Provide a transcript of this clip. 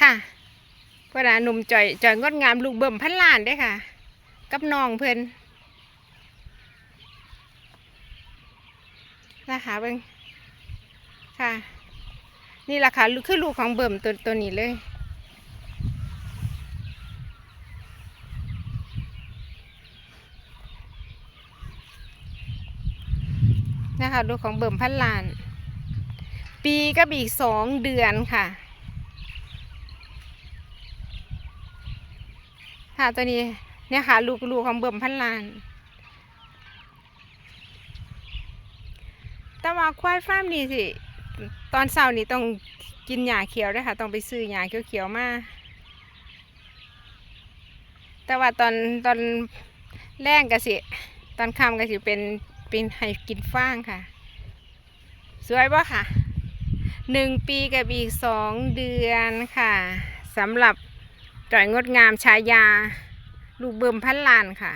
ค่ะเพื่อนหนุ่มจ่อยจ่อยงดงามลูกเบิ่มพันล้านเด้ค่ะ กับน้องเพิ่นนะคะเบิ่งค่ะ นี่ล่ะค่ะคือลูกของเบิ่มตัวตัวนี้เลยนะคะลูกของเบิ่มพันล้าน ปีกับอีกสองเดือนค่ะ ค่ะตัวนี้เนี่ยค่ะ ลูกลูกของเบิ่มพันล้าน แต่ว่าควายฟาร์มนี่สิ ตอนเช้านี่ต้องกินหญ้าเขียวด้วยค่ะ ต้องไปซื้อหญ้าเขียวๆมาแต่ว่าตอนตอนแรงก็สิ ตอนค่ำก็สิเป็นเป็นให้กินฟางค่ะ สวยปะค่ะหนึ่งปีกับอีกสองเดือนค่ะสำหรับ จอยงดงามชายา ลูกเบิ่มพันลานค่ะ